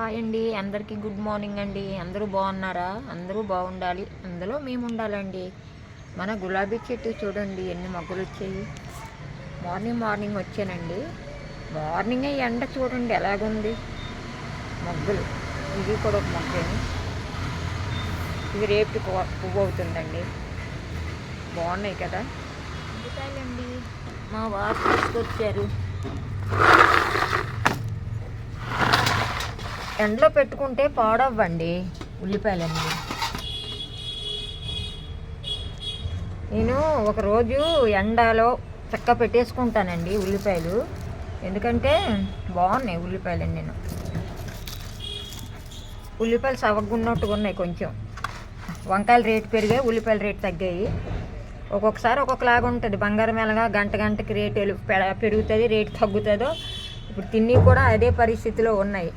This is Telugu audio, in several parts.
హాయ్ అండి. అందరికీ గుడ్ మార్నింగ్ అండి. అందరూ బాగున్నారా? అందరూ బాగుండాలి. అందులో మేము ఉండాలండి. మన గులాబీ చెట్టు చూడండి ఎన్ని మొగ్గలు వచ్చాయి. మార్నింగ్ మార్నింగ్ వచ్చానండి. మార్నింగే ఎండ చూడండి ఎలాగుంది? మొగ్గలు. ఇది కూడా ఒక మొగ్గని ఇది రేపు పువ్వు అవుతుందండి. బాగున్నాయి కదా? అందుకాయలండి మా వారు తీసుకొచ్చారు. ఎండలో పెట్టుకుంటే పాడవ్వండి ఉల్లిపాయలన్నీ. నేను ఒకరోజు ఎండలో చక్క పెట్టేసుకుంటానండి ఉల్లిపాయలు. ఎందుకంటే బాగున్నాయి ఉల్లిపాయలు నేను. ఉల్లిపాయలు సవగ్గున్నట్టుగా ఉన్నాయి కొంచెం. వంకాయల రేటు పెరిగాయి ఉల్లిపాయల రేటు తగ్గాయి. ఒక్కొక్కసారి ఒక్కొక్కలాగా ఉంటుంది. బంగారం ఎలాగా గంట గంటకి రేటు పెరుగుతుంది రేటు తగ్గుతుందో ఇప్పుడు తిన్నీ కూడా అదే పరిస్థితిలో ఉన్నాయి.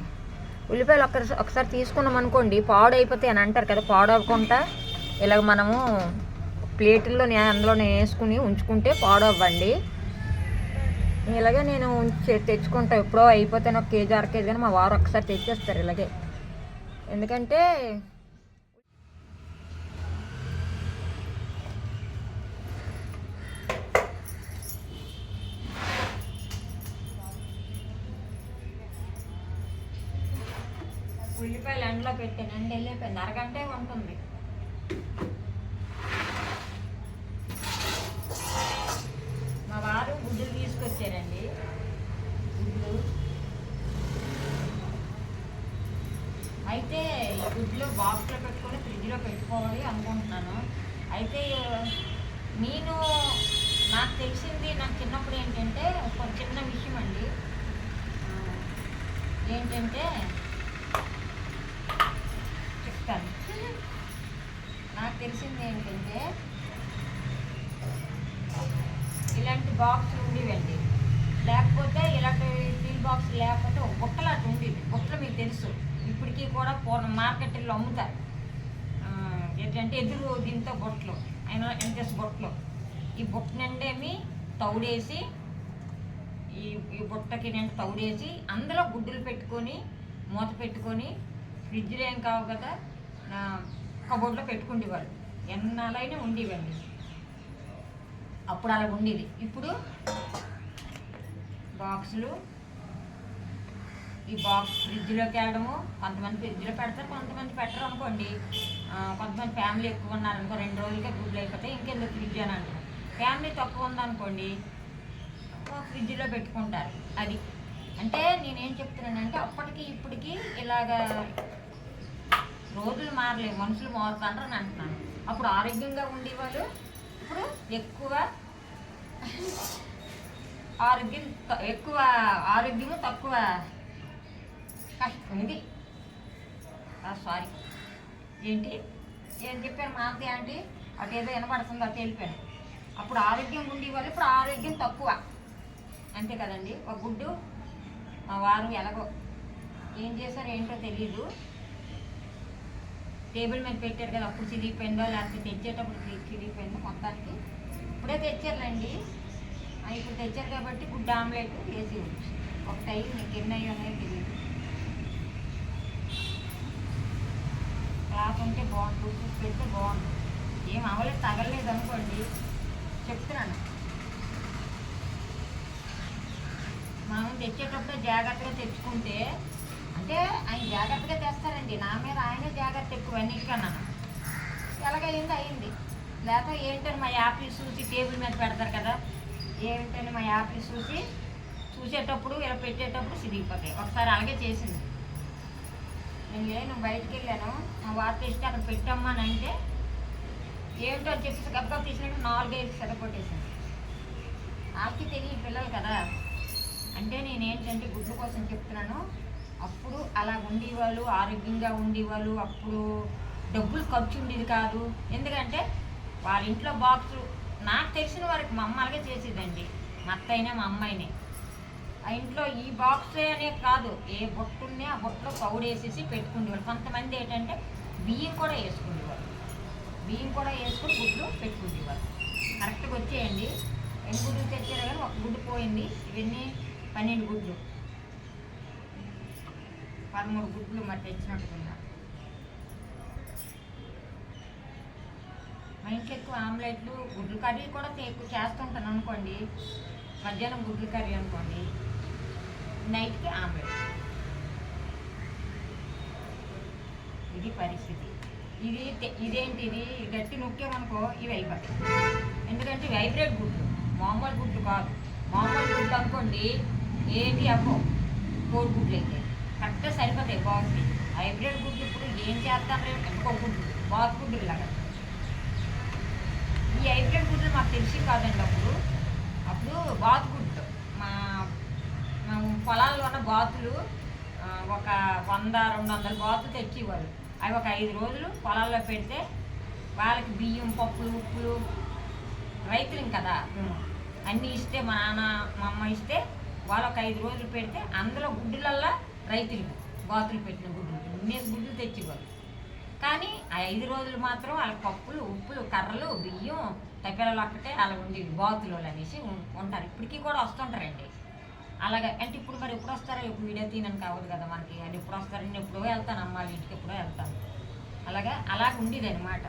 ఉల్లిపాయలు ఒక్క ఒకసారి తీసుకున్నాం అనుకోండి పాడైపోతాయి అని అంటారు కదా పాడవకుండా ఇలాగ మనము ప్లేటుల్లో నే- అందులోనే వేసుకుని ఉంచుకుంటే పాడవ్వండి. ఇలాగే నేను తెచ్చుకుంటా. ఎప్పుడో అయిపోతే ఒక కేజీ అర కేజీ కానీ మా వారు ఒకసారి తెచ్చేస్తారు ఇలాగే. ఎందుకంటే ఉల్లిపాయలు ఎండలో పెట్టాను ఎండ వెళ్ళిపోయింది అరగంటే ఉంటుంది. మా వారు గుడ్లు తీసుకొచ్చారండి. గుడ్లు. అయితే ఈ గుడ్లు బాక్స్లో పెట్టుకొని ఫ్రిడ్జ్లో పెట్టుకోవాలి అనుకుంటున్నాను. అయితే నేను నాకు తెలిసింది నాకు చిన్నప్పుడు ఏంటంటే ఒక చిన్న విషయం అండి. ఏంటంటే నాకు తెలిసింది ఏంటంటే ఇలాంటి బాక్స్ ఉండేవండి. లేకపోతే ఇలాంటి స్టీల్ బాక్స్ లేకపోతే ఒక బుట్టలు అటు ఉండేది. బుట్టలు మీకు తెలుసు. ఇప్పటికీ కూడా పూర్ణ మార్కెట్లో అమ్ముతారు. ఏంటంటే ఎదురు దీంతో బుట్టలు అయినా ఎంతస్ బుట్టలు ఈ బుట్ట నిండేమి తౌడేసి ఈ ఈ బుట్టకి నేను తౌడేసి అందులో గుడ్డులు పెట్టుకొని మూత పెట్టుకొని ఫ్రిడ్జ్లో ఏం కావు కదా? కబోర్డ్లో పెట్టుకుండేవారు. ఎన్నాలైనా ఉండేవండి. అప్పుడు అలా ఉండేది. ఇప్పుడు బాక్సులు ఈ బాక్స్ ఫ్రిడ్జ్లోకి వెళ్ళడము కొంతమంది ఫ్రిడ్జ్లో పెడతారు కొంతమంది పెట్టరు అనుకోండి. కొంతమంది ఫ్యామిలీ ఎక్కువ ఉన్నారనుకో రెండు రోజులకే గుడ్లు అయిపోతాయి ఇంకెందుకు ఫ్రిడ్జ్ అని అంటారు. ఫ్యామిలీ తక్కువ ఉందనుకోండి ఫ్రిడ్జ్లో పెట్టుకుంటారు. అది. అంటే నేనేం చెప్తున్నానంటే అప్పటికి ఇప్పటికి ఇలాగా రోజులు మారలేవు మనుషులు మారుతారు అని అంటున్నాను. అప్పుడు ఆరోగ్యంగా ఉండేవాళ్ళు ఇప్పుడు ఎక్కువ ఆరోగ్యం ఎక్కువ ఆరోగ్యము తక్కువ. కష్టం ఇది సారీ ఏంటి? ఏం చెప్పారు మాది ఆంటీ అటు ఏదో వినపడుతుందో అటు వెళ్ళిపోయాను. అప్పుడు ఆరోగ్యం ఉండేవాళ్ళు ఇప్పుడు ఆరోగ్యం తక్కువ. అంతే కదండి. ఒక గుడ్డు మా వారు ఎలాగో ఏం చేశారో ఏంటో తెలీదు. టేబుల్ మీద పెట్టారు కదా అప్పుడు చిరిగిపోయిందో లేకపోతే తెచ్చేటప్పుడు చిరిగిపోయిందో మొత్తానికి. ఇప్పుడే తెచ్చారులేండి. ఇప్పుడు తెచ్చారు కాబట్టి గుడ్ ఆమ్లెట్ వేసి ఉంచు. ఒకటి అయ్యి మీకు ఎన్ని అయ్యి ఉన్నాయో తెలియదు క్లాత్ ఉంటే బాగుంది చూసి పెడితే బాగుంది ఏం అవ్వలేదు తగలలేదు అనుకోండి చెప్తున్నాను. మనం తెచ్చేటప్పుడు జాగ్రత్తగా తెచ్చుకుంటే అంటే ఆయన జాగ్రత్తగా తెస్తారండి. నా మీద ఆయనే జాగ్రత్త ఎక్కువ అన్నిటికన్నా ఎలాగైంది అయింది లేకపోతే ఏంటని మా యాపిల్ చూసి టేబుల్ మీద పెడతారు కదా ఏంటని మా యాపిల్ చూసి చూసేటప్పుడు ఇలా పెట్టేటప్పుడు సిరిగిపోతాయి ఒకసారి అలాగే చేసింది. నేను లేను బయటికి వెళ్ళాను. మా వార్త ఇస్తే అక్కడ పెట్టమ్మా అని అంటే ఏమిటో అని చెప్పేసి గబ్బా తీసినట్టు నాలుగైదు సెదకొట్టేసింది వాళ్ళకి తెలియదు పిల్లలు కదా. అంటే నేను ఏంటంటే గుడ్ల కోసం చెప్తున్నాను. అప్పుడు అలా ఉండేవాళ్ళు ఆరోగ్యంగా ఉండేవాళ్ళు అప్పుడు డబ్బులు ఖర్చు ఉండేది కాదు. ఎందుకంటే వాళ్ళ ఇంట్లో బాక్సులు నాకు తెలిసిన వారికి మా అమ్మ అలాగే చేసేదండి. మా అత్తయ్యనే మా అమ్మాయినే. ఆ ఇంట్లో ఈ బాక్సే అనే కాదు ఏ బొట్టునే ఆ బొట్టులో పౌడు వేసేసి పెట్టుకునేవాళ్ళు కొంతమంది ఏంటంటే బియ్యం కూడా వేసుకునేవాళ్ళు బియ్యం కూడా వేసుకుని గుడ్లు పెట్టుకునేవాళ్ళు కరెక్ట్గా వచ్చేయండి. ఎన్ని గుడ్లు తెచ్చారు కానీ ఒక గుడ్డు పోయింది. ఇవన్నీ పన్నెండు గుడ్లు. పదమూడు గుడ్లు మరి తెచ్చినట్టుకున్నా. మా ఇంట్లో ఎక్కువ ఆమ్లెట్లు గుడ్లు కర్రీ కూడా ఎక్కువ చేస్తుంటాను అనుకోండి. మధ్యాహ్నం గుడ్లు కర్రీ అనుకోండి. నైట్కి ఆమ్లెట్. ఇది పరిస్థితి. ఇది తె- ఇదేంటి ఇది గట్టి నొక్కామనుకో ఇవి అయిపోతాయి. ఎందుకంటే వైబ్రేట్ గుడ్లు మామూలు గుడ్లు కాదు. మామూలు గుడ్లు అనుకోండి ఏంటి అమ్మో కోడి గుడ్లు అయితే. కరెక్ట్గా సరిపోతాయి బాగుంది హైబ్రిడ్ గుడ్లు ఇప్పుడు ఏం చేస్తాను రేపు ఇంకో గుడ్లు బాత్ గుడ్లు లాగా ఈ హైబ్రిడ్ గుడ్లు మాకు తెలిసి కాదండి అప్పుడు. అప్పుడు బాతు గుడ్లు మా పొలాల్లో ఉన్న బాతులు ఒక వంద రెండు వందల బాతులు తెచ్చేవాళ్ళు. అవి ఒక ఐదు రోజులు పొలాల్లో పెడితే వాళ్ళకి బియ్యం పప్పులు ఉప్పులు రైతులం కదా. అన్నీ ఇస్తే మా నాన్న మా అమ్మ ఇస్తే వాళ్ళు ఒక ఐదు రోజులు పెడితే అందులో గుడ్డులల్లా రైతులు బాతులు పెట్టిన గుడ్లు మేము గుడ్లు తెచ్చేవాళ్ళు. కానీ ఆ ఐదు రోజులు మాత్రం వాళ్ళ పప్పులు ఉప్పులు కర్రలు బియ్యం తప్పెలలో ఒక్కటే అలా ఉండేవి బాతులు అనేసి ఉంటారు. ఇప్పటికీ కూడా వస్తుంటారండి. అలాగే అంటే ఇప్పుడు మరి ఎప్పుడు వస్తారో ఇప్పుడు వీడియో తీనని కావద్దు కదా మనకి. అది ఎప్పుడు వస్తారో నేను ఎప్పుడో వెళ్తాను అమ్మ వాళ్ళ ఇంటికి ఎప్పుడో వెళ్తాను. అలాగా అలాగ ఉండేది అనమాట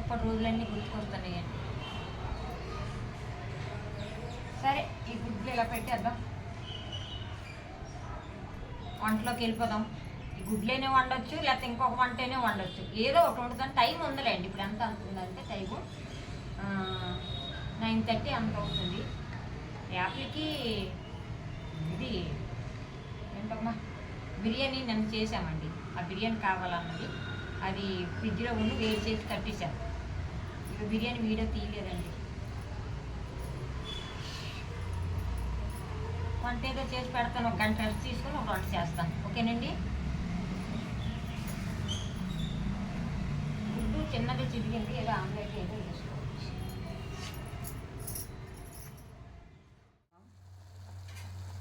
అప్పటి రోజులన్నీ గుర్తుకొస్తున్నాయండి. సరే ఈ గుడ్లు ఇలా పెట్టేద్దాం. వంటలోకి వెళ్ళిపోదాం. గుడ్లేనే వండొచ్చు లేకపోతే ఇంకొక వంటనే వండొచ్చు. ఏదో ఒకటి వండుతాను టైం ఉందిలేండి. ఇప్పుడు ఎంత అవుతుందంటే టైము నైన్ థర్టీ అంత అవుతుంది. యాపిల్కి ఇది ఏంటమ్మా? బిర్యానీ నేను చేసామండి ఆ బిర్యానీ కావాలన్నది. అది ఫ్రిడ్జ్లో ఉండి వేడి చేసి కట్టేశాను. ఇక బిర్యానీ వీడియో తీయలేదండి. వంట ఏదో చేసి పెడతాను ఒక గంట రెస్ట్ తీసుకొని ఒక వంట చేస్తాను. ఓకేనండి? గుడ్డు చిన్నది చిరిగింది ఏదో ఆమ్లెట్ ఏదో వేసుకోవచ్చు.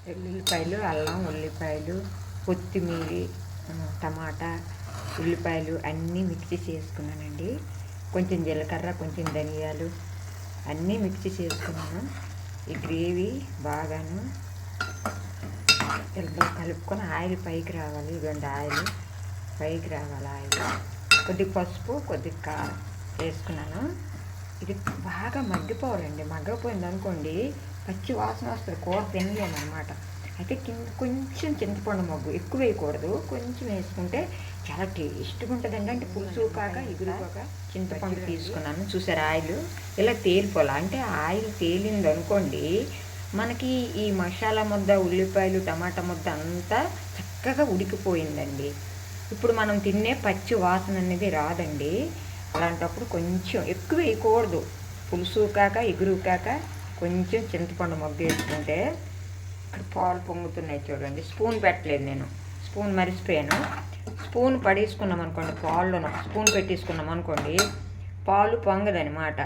వెల్లుల్లిపాయలు అల్లం ఉల్లిపాయలు కొత్తిమీర టమాటా ఉల్లిపాయలు అన్నీ మిక్సీ చేసుకున్నానండి. కొంచెం జీలకర్ర కొంచెం ధనియాలు అన్నీ మిక్సీ చేసుకున్నాను. ఈ గ్రేవీ బాగాను ఇలా కలుపుకొని ఆయిల్ పైకి రావాలి. ఇదండి ఆయిల్. పైకి రావాలి ఆయిల్. కొద్దిగా పసుపు కొద్దిగా కారం వేసుకున్నాను. ఇది బాగా మగ్గిపోవాలండి. మగ్గపోయింది అనుకోండి పచ్చి వాసన వస్తుంది. కూర తినలేమన్నమాట. అయితే కింద కొంచెం చింతపండు మగ్గు ఎక్కువ వేయకూడదు. కొంచెం వేసుకుంటే చాలా టేస్ట్గా ఉంటుందండి అంటే పులుసు కాక ఇగురు కాక చింతపండు తీసుకున్నాను. చూసారు ఆయిల్? ఇలా తేలిపోవాలి. అంటే ఆయిల్ తేలింది అనుకోండి మనకి ఈ మసాలా ముద్ద ఉల్లిపాయలు టమాటా ముద్ద అంతా చక్కగా ఉడికిపోయిందండి. ఇప్పుడు మనం తినే పచ్చి వాసన అనేది రాదండి. అలాంటప్పుడు కొంచెం ఎక్కువ వేయకూడదు. పులుసు కాక ఎగురు కాక కొంచెం చింతపండు మొగ్గు వేసుకుంటే ఇక్కడ పాలు పొంగుతున్నాయి చూడండి. స్పూన్ పెట్టలేదు నేను. స్పూన్ మరిసిపోయాను స్పూన్ పడేసుకున్నాం అనుకోండి పాల్లో స్పూన్ పెట్టేసుకున్నాం అనుకోండి పాలు పొంగదనమాట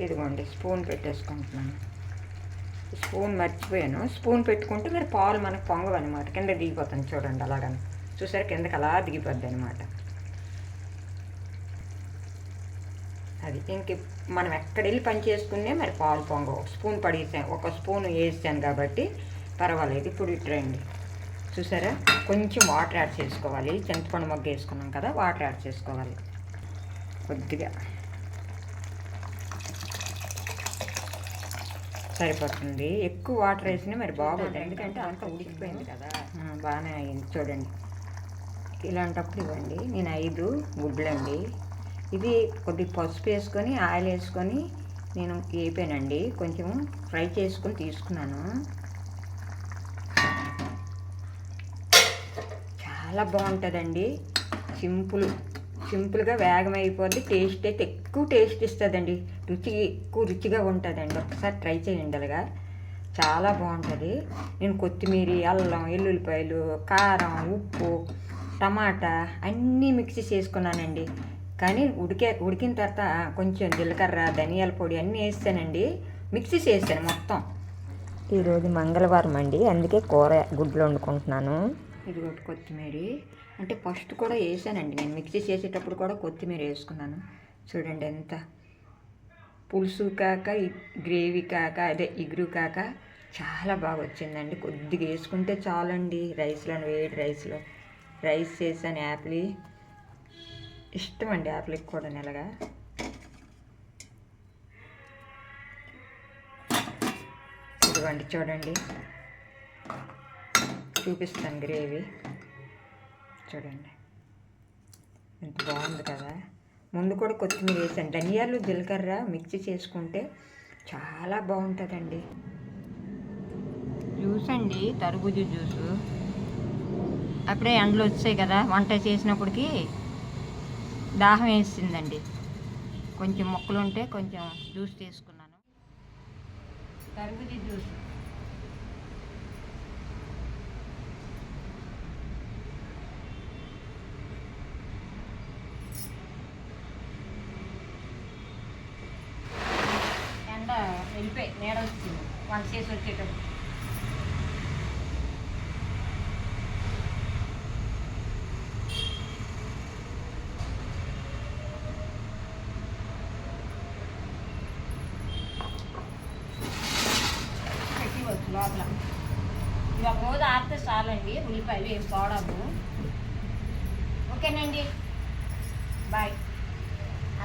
ఇదిగోండి స్పూన్ పెట్టేసుకుంటున్నాను. స్పూన్ మర్చిపోయాను. స్పూన్ పెట్టుకుంటే మరి పాలు మనకు పొంగవు అనమాట కింద దిగిపోతుంది చూడండి అలాగని. చూసారు కిందకి అలా దిగిపోద్ది అనమాట అది ఇంక మనం ఎక్కడ వెళ్ళి పని చేసుకునే మరి పాలు పొంగవు. స్పూన్ పడేసాను ఒక స్పూన్ వేసాను కాబట్టి పర్వాలేదు. ఇప్పుడు ఇట్రండి. చూసారా కొంచెం వాటర్ యాడ్ చేసుకోవాలి. చింతపండు మొగ్గ వేసుకున్నాం కదా వాటర్ యాడ్ చేసుకోవాలి. కొద్దిగా. సరిపోతుంది. ఎక్కువ వాటర్ వేసినా మరి బాగోదు. ఎందుకంటే అంతా ఉడికిపోయింది కదా. బాగానే అయింది. చూడండి. ఇలాంటప్పుడు ఇవ్వండి. నేను ఐదు గుడ్లండి. ఇది కొద్దిగా పసుపు వేసుకొని ఆయిల్ వేసుకొని నేను వేపానండి. కొంచెం ఫ్రై చేసుకొని తీసుకున్నాను. చాలా బాగుంటుందండి. సింపుల్. సింపుల్గా వేగం అయిపోద్ది టేస్ట్ అయితే ఎక్కువ టేస్ట్ ఇస్తుందండి. రుచి ఎక్కువ రుచిగా ఉంటుందండి. ఒకసారి ట్రై చేయండి అలాగా. చాలా బాగుంటుంది. నేను కొత్తిమీర అల్లం ఎల్లుల్లిపాయలు కారం ఉప్పు టమాటా అన్నీ మిక్సీ చేసుకున్నానండి. కానీ ఉడికే ఉడికిన తర్వాత కొంచెం జీలకర్ర ధనియాల పొడి అన్నీ వేస్తానండి. మిక్సీ చేస్తాను మొత్తం. ఈరోజు మంగళవారం అండి. అందుకే కూర గుడ్లు వండుకుంటున్నాను. ఇది ఒకటి కొత్తిమీర. అంటే ఫస్ట్ కూడా వేసానండి నేను. మిక్సీ చేసేటప్పుడు కూడా కొత్తిమీర వేసుకున్నాను. చూడండి ఎంత పులుసు కాక గ్రేవీ కాక అదే ఇగురు కాక చాలా బాగా వచ్చిందండి. కొద్దిగా వేసుకుంటే చాలండి రైస్లో వేడి రైస్లో. రైస్ చేసాను యాపిల్. ఇష్టం అండి యాపిల్కి కూడా నెలగా. ఇదిగోండి చూడండి. చూపిస్తాను గ్రేవీ. చూడండి. ఎంత బాగుంది కదా. ముందు కూడా కొత్తిమీర వేసాను. ధనియాలు జీలకర్ర మిక్సీ చేసుకుంటే చాలా బాగుంటుందండి. జ్యూస్ అండి తరబూజు జ్యూసు. అప్పుడే ఎండలు వచ్చాయి కదా వంట చేసినప్పటికి దాహం వేసిందండి. కొంచెం మొక్కలు ఉంటే కొంచెం జ్యూస్ తీసుకున్నాను. తరబూజు జ్యూస్. వచ్చింది వంట చేసి వచ్చేటప్పుడు లోపల. ఇది ఒక రోజు ఆడితే చాలండి ఉల్లిపాయలు ఏం పోవడము ఓకేనండి. బాయ్.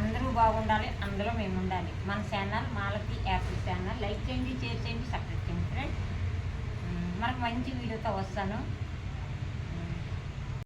అందరూ బాగుండాలి అందులో మేము ఉండాలి మన channel Malathi apple channel. Like చేయండి షేర్ చేయండి సబ్స్క్రైబ్ చేయండి ఫ్రెండ్ మనకు మంచి వీడియోతో వస్తాను.